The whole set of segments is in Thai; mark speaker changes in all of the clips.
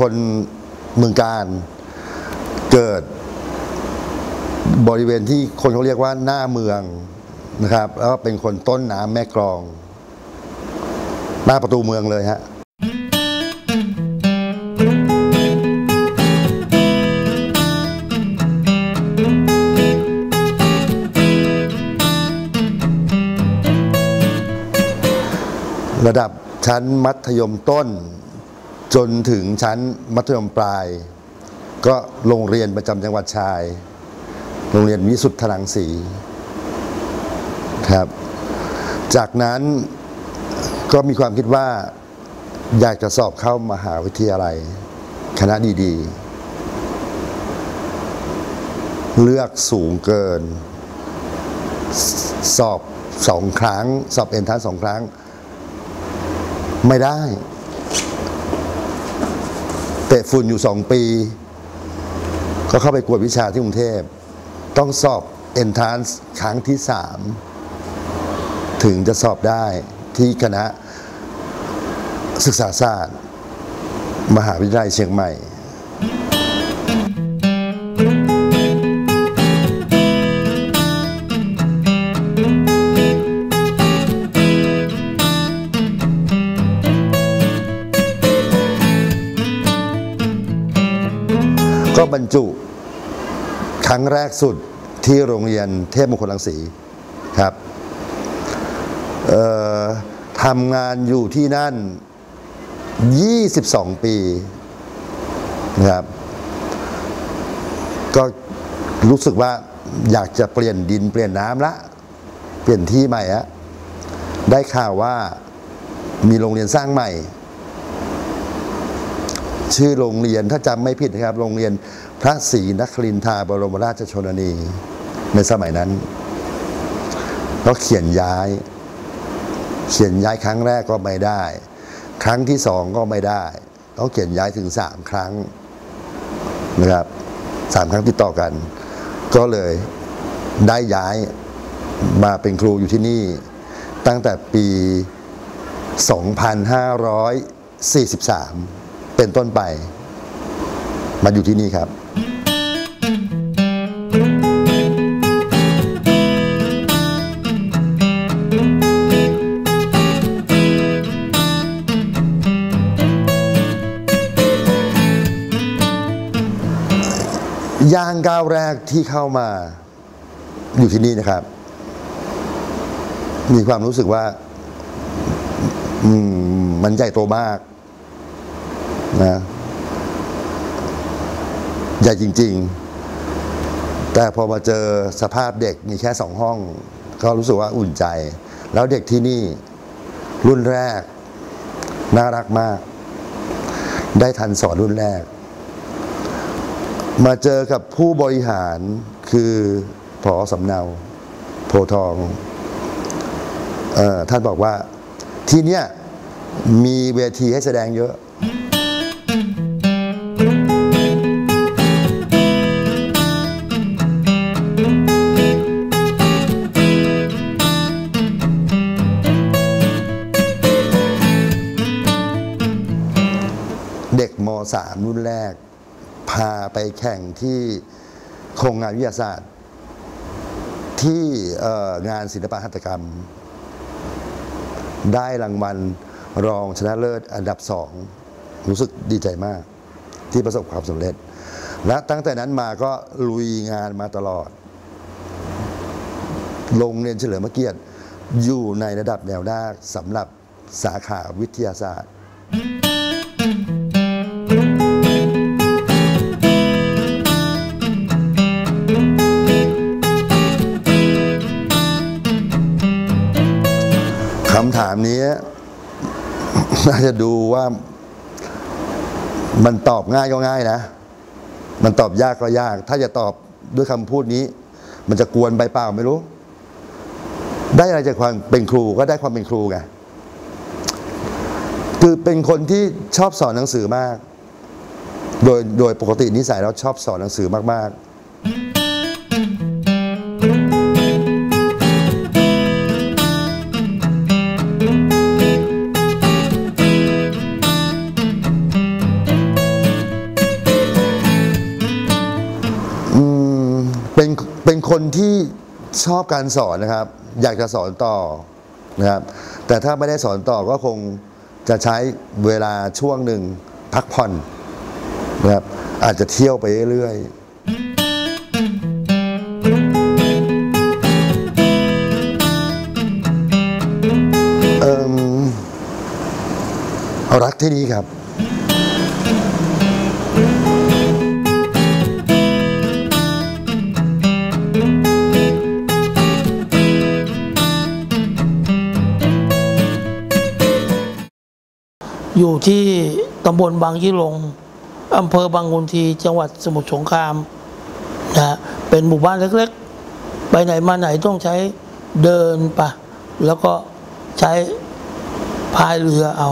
Speaker 1: คนเมืองการเกิดบริเวณที่คนเขาเรียกว่าหน้าเมืองนะครับ แล้วก็เป็นคนต้นน้ำแม่กลอง หน้าประตูเมืองเลยฮะระดับชั้นมัธยมต้น จนถึงชั้นมัธยมปลาย ก็โรงเรียนประจำจังหวัดชาย โรงเรียนวิสุทธรังสีครับ จากนั้นก็มีความคิดว่าอยากจะสอบเข้ามหาวิทยาลัย คณะดีๆ เลือกสูงเกิน สอบสองครั้ง สอบเอ็นทานสองครั้ง ไม่ได้ ตะฝุ่นอยู่สองปี ก็เข้าไปกวดวิชาที่กรุงเทพ ต้องสอบเอนทรานซ์ครั้งที่สามถึงจะสอบได้ที่คณะศึกษาศาสตร์ มหาวิทยาลัยเชียงใหม่ ก็บรรจุครั้งแรกสุดที่โรงเรียนเทพมงคลรังสีครับทำงานอยู่ที่นั่น 22 ปีนะครับ ก็รู้สึกว่าอยากจะเปลี่ยนดินเปลี่ยนน้ำละ เปลี่ยนที่ใหม่อะได้ข่าวว่ามีโรงเรียนสร้างใหม่ ชื่อโรงเรียนถ้าจำไม่ผิดนะครับ โรงเรียนพระศรีนครินทราบรมราชชนนี ในสมัยนั้นก็เขียนย้าย เขียนย้ายครั้งแรกก็ไม่ได้ ครั้งที่สองก็ไม่ได้ต้องเขียนย้ายถึงสามครั้งนะครับสามครั้งติดต่อกัน ก็เลยได้ย้ายมาเป็นครูอยู่ที่นี่ ตั้งแต่ปี 2543 เป็นต้นไป มาอยู่ที่นี่ครับย่างก้าวแรกที่เข้ามาอยู่ที่นี่นะครับ มีความรู้สึกว่า มันใหญ่โตมาก นะใหญ่จริง ๆ แต่พอมาเจอสภาพเด็กมีแค่สองห้อง ก็รู้สึกว่าอุ่นใจ แล้วเด็กที่นี่รุ่นแรก น่ารักมาก ได้ทันสอนรุ่นแรก มาเจอกับผู้บริหารคือผอสำเนาโพทองออท่านบอกว่าที่เนี้ยมีเวทีให้แสดงเยอะ .3 รุ่นแรก พาไปแข่งที่โครงงานวิทยาศาสตร์ ที่งานศิลปหัตถกรรม ได้รางวัลรองชนะเลิศอันดับสองรู้สึกดีใจมาก ที่ประสบความสำเร็จ และตั้งแต่นั้นมาก็ลุยงานมาตลอด โรงเรียนเฉลิมพระเกียรติอยู่ในระดับแนวหน้าสำหรับสาขาวิทยาศาสตร์ คำถามนี้น่าจะดูว่ามันตอบง่ายก็ง่ายนะ มันตอบยากก็ยาก ถ้าจะตอบด้วยคำพูดนี้ มันจะกวนไปเปล่าไม่รู้ ได้อะไรจากความเป็นครูก็ได้ความเป็นครูไงคือเป็นคนที่ชอบสอนหนังสือมาก โดยโดยปกตินิสัยเราชอบสอนหนังสือมากๆ ที่ชอบการสอนนะครับ อยากจะสอนต่อนะครับ แต่ถ้าไม่ได้สอนต่อก็คงจะใช้เวลาช่วงหนึ่งพักผ่อนนะครับอาจจะเที่ยวไปเรื่อยๆเอิ่มรักที่นี่ครับ
Speaker 2: อยู่ที่ตำบลบางยี่หลงอำเภอบางกุนทีจังหวัดสมุทรสงครามนะฮะเป็นหมู่บ้านเล็กๆ ไปไหนมาไหนต้องใช้เดินปะแล้วก็ใช้พายเรือเอา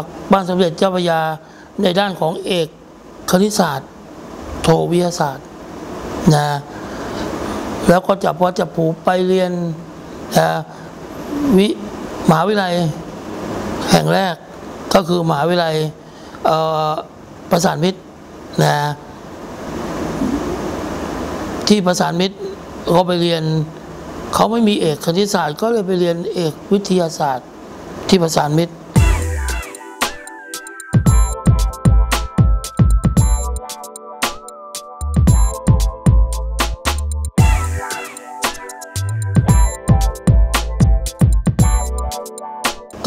Speaker 2: จบจากบ้านสมเด็จเจ้าพระยาในด้านของเอกคณิตศาสตร์ โทวิทยาศาสตร์นะแล้วก็จับวัดจับผูไปเรียนนะวิมหาวิทยาลัยแห่งแรกก็คือมหาวิทยาลัยประสานมิตรนะที่ประสานมิตรก็ไปเรียนเขาไม่มีเอกคณิตศาสตร์ ก็เลยไปเรียนเอกวิทยาศาสตร์ที่ประสานมิตร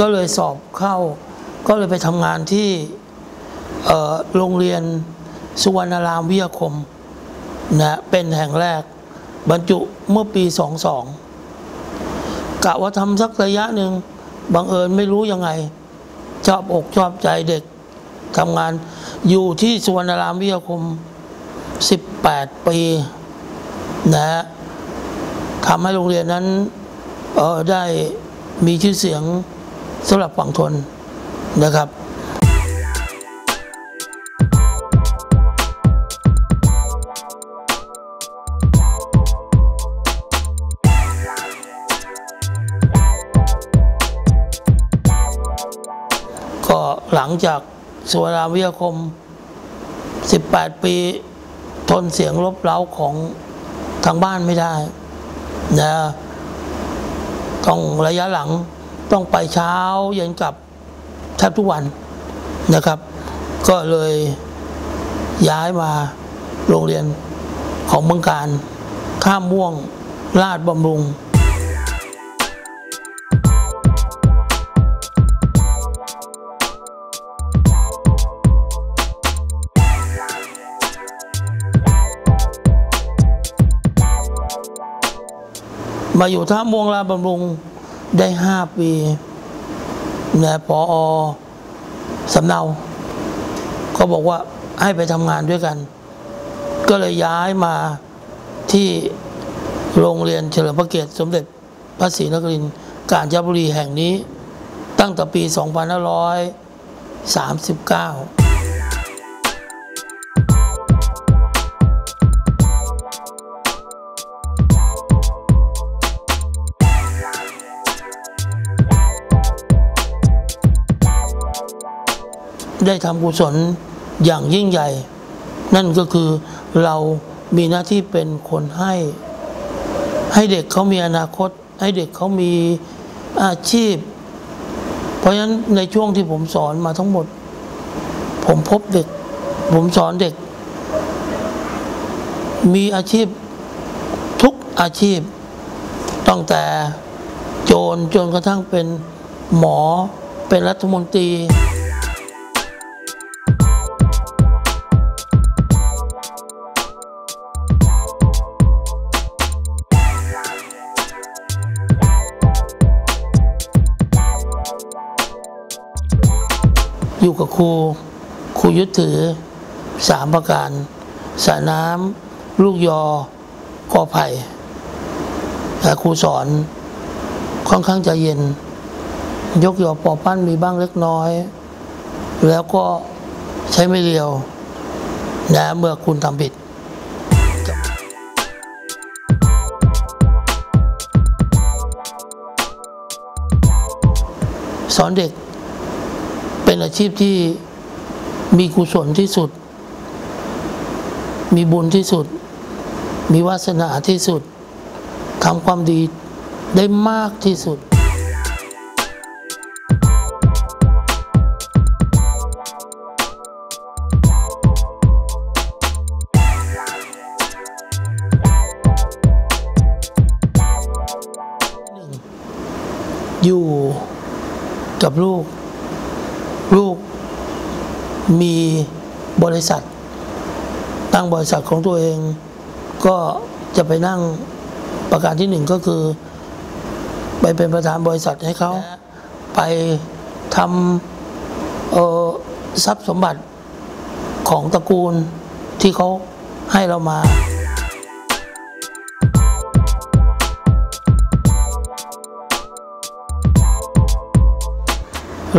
Speaker 2: ก็เลยสอบเข้า ก็เลยไปทำงานที่โรงเรียนสุวรรณรามวิทยาคมนะเป็นแห่งแรกบรรจุเมื่อปี 22กะว่าทำสักระยะหนึ่งบังเอิญไม่รู้ยังไง ชอบอกชอบใจเด็กทำงานอยู่ที่สุวรรณรามวิทยาคม 18 ปีนะฮะทำให้โรงเรียนนั้นออได้มีชื่อเสียง สำหรับฝั่งทนนะครับก็หลังจากสุวรรณวิทยาคม 18 ปีทนเสียงรบเร้าของทางบ้านไม่ได้นะต้องระยะหลัง ต้องไปเช้าเย็นกลับแทบทุกวันนะครับ ก็เลยย้ายมาโรงเรียนของเมืองการท่าม่วงลาดบำรุง มาอยู่ท่าม่วงลาดบำรุง ได้ห้าปีนะพออสำเนาก็บอกว่าให้ไปทำงานด้วยกัน ก็เลยย้ายมาที่โรงเรียนเฉลิมพระเกียรติสมเด็จพระศรีนครินทร์กาญจนบุรีแห่งนี้ ตั้งแต่ปี 2539 ได้ทำกุศลอย่างยิ่งใหญ่ นั่นก็คือเรามีหน้าที่เป็นคนให้ ให้เด็กเขามีอนาคต ให้เด็กเขามีอาชีพ เพราะฉะนั้นในช่วงที่ผมสอนมาทั้งหมด ผมพบเด็ก ผมสอนเด็ก มีอาชีพทุกอาชีพ ตั้งแต่โจรจนกระทั่งเป็นหมอเป็นรัฐมนตรี อยู่กับครูครูยึดถือสามประการสระน้ำลูกยอกอไผ่แต่ครูสอนค่อนข้างจะเย็น ยกยอปอปั้นมีบ้างเล็กน้อย แล้วก็ใช้ไม่เรียวนะเมื่อคุณทำผิดสอนเด็ก เป็นอาชีพที่มีกุศลที่สุด มีบุญที่สุด มีวาสนาที่สุดทำความดีได้มากที่สุด อยู่กับลูก ลูกมีบริษัท ตั้งบริษัทของตัวเอง ก็จะไปนั่งประการที่หนึ่งก็คือ ไปเป็นประธานบริษัทให้เขาไปทำเอ่อทรัพย์สมบัติของตระกูลที่เขาให้เรามา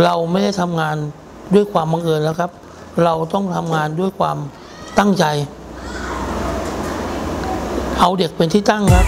Speaker 2: เราไม่ได้ทำงานด้วยความบังเอิญแล้วครับ เราต้องทำงานด้วยความตั้งใจ เอาเด็กเป็นที่ตั้งครับ